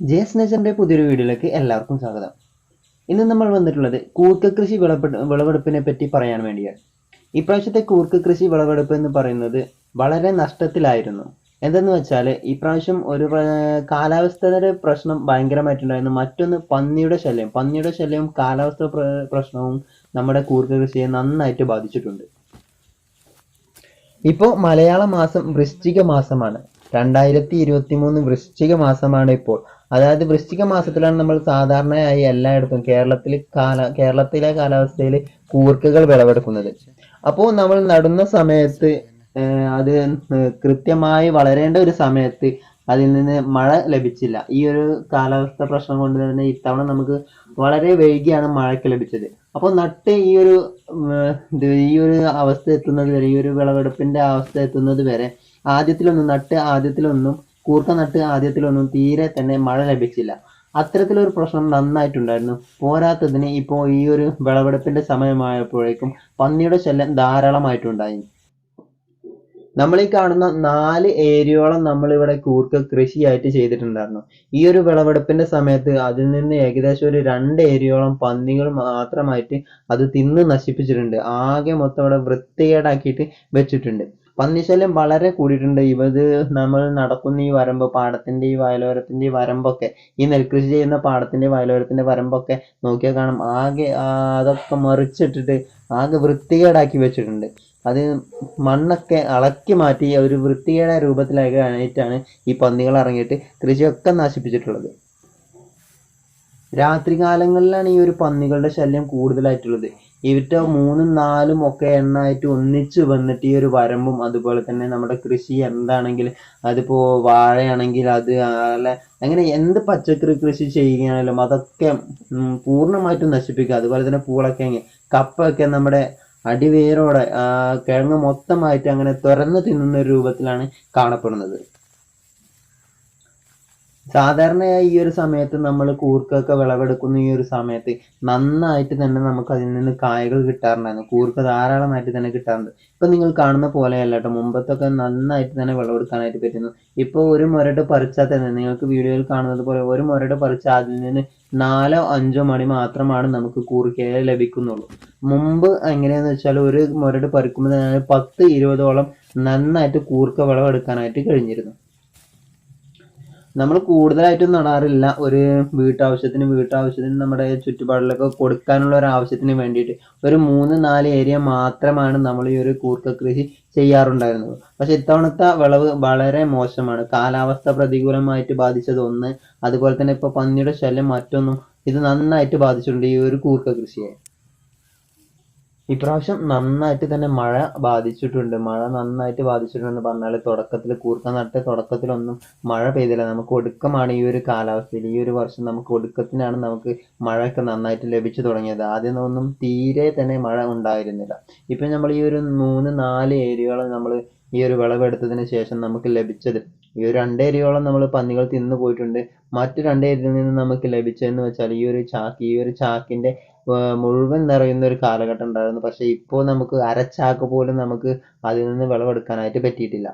ജേസ് നേച്ചറിന്റെ പുതിയൊരു വീഡിയോയിലേക്ക് എല്ലാവർക്കും സ്വാഗതം. ഇന്ന് നമ്മൾ വന്നിട്ടുള്ളത് കൂർക്ക കൃഷി വിളവെടു വിളവെടുപ്പിനെ പറ്റി പറയാൻ വേണ്ടിയാണ്. ഇപ്രാവശ്യത്തെ കൂർക്ക കൃഷി വിളവെടുപ്പ് എന്ന് പറയുന്നത് വളരെ നഷ്ടത്തിലായിരുന്നു. എന്തെന്ന് വെച്ചാൽ ഇപ്രാവശ്യം ഒരു കാലാവസ്ഥയുടെ പ്രശ്നം ഭയങ്കരമായിട്ടുണ്ടായിരുന്നു മറ്റൊന്ന് പന്നിയുടെ ശല്യം. പന്നിയുടെ ശല്യവും കാലാവസ്ഥ പ്രശ്നവും നമ്മുടെ കൂർക്ക കൃഷിയെ നന്നായിട്ട് ബാധിച്ചിട്ടുണ്ട്. ഇപ്പോൾ മലയാള മാസം വൃശ്ചിക മാസമാണ്. രണ്ടായിരത്തി ഇരുപത്തി മൂന്ന് വൃശ്ചിക മാസമാണ് ഇപ്പോൾ. അതായത് വൃശ്ചിക മാസത്തിലാണ് നമ്മൾ സാധാരണയായി എല്ലായിടത്തും കേരളത്തിൽ കാല കേരളത്തിലെ കാലാവസ്ഥയിൽ കൂർക്കകൾ വിളവെടുക്കുന്നത്. അപ്പോൾ നമ്മൾ നടുന്ന സമയത്ത് അത് കൃത്യമായി വളരേണ്ട ഒരു സമയത്ത് അതിൽ നിന്ന് മഴ ലഭിച്ചില്ല. ഈ ഒരു കാലാവസ്ഥ പ്രശ്നം കൊണ്ട് തന്നെ ഇത്തവണ നമുക്ക് വളരെ വൈകിയാണ് മഴയ്ക്ക് ലഭിച്ചത്. അപ്പോൾ നട്ട് ഈ ഒരു ഈ ഒരു അവസ്ഥ എത്തുന്നത് വരെ ഈ ഒരു വിളവെടുപ്പിന്റെ അവസ്ഥ എത്തുന്നത് വരെ ആദ്യത്തിലൊന്നും നട്ട് ആദ്യത്തിലൊന്നും കൂർക്ക നട്ട് ആദ്യത്തിലൊന്നും തീരെ തന്നെ മഴ ലഭിച്ചില്ല. അത്തരത്തിലൊരു പ്രശ്നം നന്നായിട്ടുണ്ടായിരുന്നു. പോരാത്തതിന് ഇപ്പോൾ ഈ ഒരു വിളവെടുപ്പിന്റെ സമയമായപ്പോഴേക്കും പന്നിയുടെ ശല്യം ധാരാളമായിട്ടുണ്ടായി. നമ്മൾ ഈ കാണുന്ന നാല് ഏരിയോളം നമ്മൾ ഇവിടെ കൂർക്ക കൃഷിയായിട്ട് ചെയ്തിട്ടുണ്ടായിരുന്നു. ഈ ഒരു വിളവെടുപ്പിന്റെ സമയത്ത് അതിൽ നിന്ന് ഏകദേശം ഒരു രണ്ട് ഏരിയോളം പന്നികൾ മാത്രമായിട്ട് അത് തിന്ന് നശിപ്പിച്ചിട്ടുണ്ട്. ആകെ മൊത്തം ഇവിടെ വൃത്തികേടാക്കിയിട്ട് വെച്ചിട്ടുണ്ട്. പന്നിശല്യം വളരെ കൂടിയിട്ടുണ്ട്. ഇത് നമ്മൾ നടക്കുന്ന ഈ വരമ്പ് പാടത്തിന്റെ ഈ വയലോരത്തിന്റെ ഈ വരമ്പൊക്കെ ഈ നെൽകൃഷി ചെയ്യുന്ന പാടത്തിന്റെ വയലോരത്തിന്റെ വരമ്പൊക്കെ നോക്കിയാൽ കാണാം. ആകെ അതൊക്കെ മറിച്ചിട്ടിട്ട് ആകെ വൃത്തികേടാക്കി വെച്ചിട്ടുണ്ട്. അത് മണ്ണൊക്കെ അളക്കി മാറ്റി ഒരു വൃത്തികേട രൂപത്തിലായിട്ടാണ് ഈ പന്നികൾ ഇറങ്ങിയിട്ട് കൃഷിയൊക്കെ നശിപ്പിച്ചിട്ടുള്ളത്. രാത്രികാലങ്ങളിലാണ് ഈ ഒരു പന്നികളുടെ ശല്യം കൂടുതലായിട്ടുള്ളത്. ഇവറ്റ മൂന്നും നാലും ഒക്കെ എണ്ണായിട്ട് ഒന്നിച്ച് വന്നിട്ട് ഈ ഒരു വരമ്പും അതുപോലെ തന്നെ നമ്മുടെ കൃഷി എന്താണെങ്കിൽ അതിപ്പോ വാഴയാണെങ്കിൽ അത് അല്ല അങ്ങനെ എന്ത് പച്ചക്കറി കൃഷി ചെയ്യുകയാണെങ്കിലും അതൊക്കെ പൂർണമായിട്ടും നശിപ്പിക്കുക. അതുപോലെ തന്നെ പൂളക്കിഴങ്ങ് കപ്പയൊക്കെ നമ്മുടെ അടിവേരോടെ കിഴങ്ങ് മൊത്തമായിട്ട് അങ്ങനെ തുരന്ന് തിന്നുന്ന ഒരു രൂപത്തിലാണ് കാണപ്പെടുന്നത്. സാധാരണയായി ഈ ഒരു സമയത്ത് നമ്മൾ കൂർക്കൊക്കെ വിളവെടുക്കുന്ന ഈ ഒരു സമയത്ത് നന്നായിട്ട് തന്നെ നമുക്ക് അതിൽ നിന്ന് കായകൾ കിട്ടാറുണ്ടായിരുന്നു. കൂർക്ക ധാരാളമായിട്ട് തന്നെ കിട്ടാറുണ്ട്. ഇപ്പൊ നിങ്ങൾ കാണുന്ന പോലെയല്ല കേട്ടോ മുമ്പത്തൊക്കെ നന്നായിട്ട് തന്നെ വിളവെടുക്കാനായിട്ട് പറ്റുന്നു. ഇപ്പൊ ഒരു മുരട് പറിച്ചാൽ തന്നെ നിങ്ങൾക്ക് വീഡിയോയിൽ കാണുന്നത് പോലെ ഒരു മുരട് പറിച്ചാൽ അതിൽ നിന്ന് നാലോ അഞ്ചോ മണി മാത്രമാണ് നമുക്ക് കൂർക്കയെ ലഭിക്കുന്നുള്ളൂ. മുമ്പ് എങ്ങനെയാന്ന് വെച്ചാൽ ഒരു മുരട് പറിക്കുമ്പോൾ തന്നെ പത്ത് ഇരുപതോളം നന്നായിട്ട് കൂർക്ക വിളവെടുക്കാനായിട്ട് കഴിഞ്ഞിരുന്നു. നമ്മൾ കൂടുതലായിട്ടും നടാറില്ല. ഒരു വീട്ടാവശ്യത്തിന് വീട്ടാവശ്യത്തിന് നമ്മുടെ ചുറ്റുപാടിലൊക്കെ കൊടുക്കാനുള്ള ഒരു ആവശ്യത്തിന് വേണ്ടിയിട്ട്. ഒരു മൂന്ന് നാല് ഏരിയ മാത്രമാണ് നമ്മൾ ഈ ഒരു കൂർക്ക കൃഷി ചെയ്യാറുണ്ടായിരുന്നത്. പക്ഷെ ഇത്തവണത്തെ വിളവ് വളരെ മോശമാണ്. കാലാവസ്ഥ പ്രതികൂലമായിട്ട് ബാധിച്ചത് ഒന്ന് അതുപോലെ തന്നെ ഇപ്പൊ പന്നിയുടെ ശല്യം മറ്റൊന്നും ഇത് നന്നായിട്ട് ബാധിച്ചിട്ടുണ്ട് ഈ ഒരു കൂർക്ക കൃഷിയെ. ഇപ്രാവശ്യം നന്നായിട്ട് തന്നെ മഴ ബാധിച്ചിട്ടുണ്ട്. മഴ നന്നായിട്ട് ബാധിച്ചിട്ടുണ്ടെന്ന് പറഞ്ഞാൽ തുടക്കത്തിൽ കൂർക്ക നട്ട് തുടക്കത്തിലൊന്നും മഴ പെയ്തില്ല. നമുക്ക് ഒടുക്കമാണ് ഈ ഒരു കാലാവസ്ഥയിൽ ഈ ഒരു വർഷം നമുക്ക് ഒടുക്കത്തിനാണ് നമുക്ക് മഴയൊക്കെ നന്നായിട്ട് ലഭിച്ചു തുടങ്ങിയത്. ആദ്യം ഒന്നും തീരെ തന്നെ മഴ ഉണ്ടായിരുന്നില്ല. ഇപ്പം നമ്മൾ ഈ ഒരു മൂന്ന് നാല് ഏരിയകൾ നമ്മൾ ഈ ഒരു വിളവെടുത്തതിന് ശേഷം നമുക്ക് ലഭിച്ചത്. ഈ ഒരു രണ്ടേരിയോളം നമ്മൾ പന്നികൾ തിന്നു പോയിട്ടുണ്ട്. മറ്റു രണ്ട് ഏരിയയിൽ നിന്ന് നമുക്ക് ലഭിച്ചതെന്ന് വെച്ചാൽ ഈ ഒരു ചാക്ക് ഈ ഒരു ചാക്കിന്റെ മുഴുവൻ നിറയുന്ന ഒരു കാലഘട്ടം ഉണ്ടായിരുന്നു. പക്ഷേ ഇപ്പോൾ നമുക്ക് അരച്ചാക്ക് പോലും നമുക്ക് അതിൽ നിന്ന് വിളവെടുക്കാനായിട്ട് പറ്റിയിട്ടില്ല.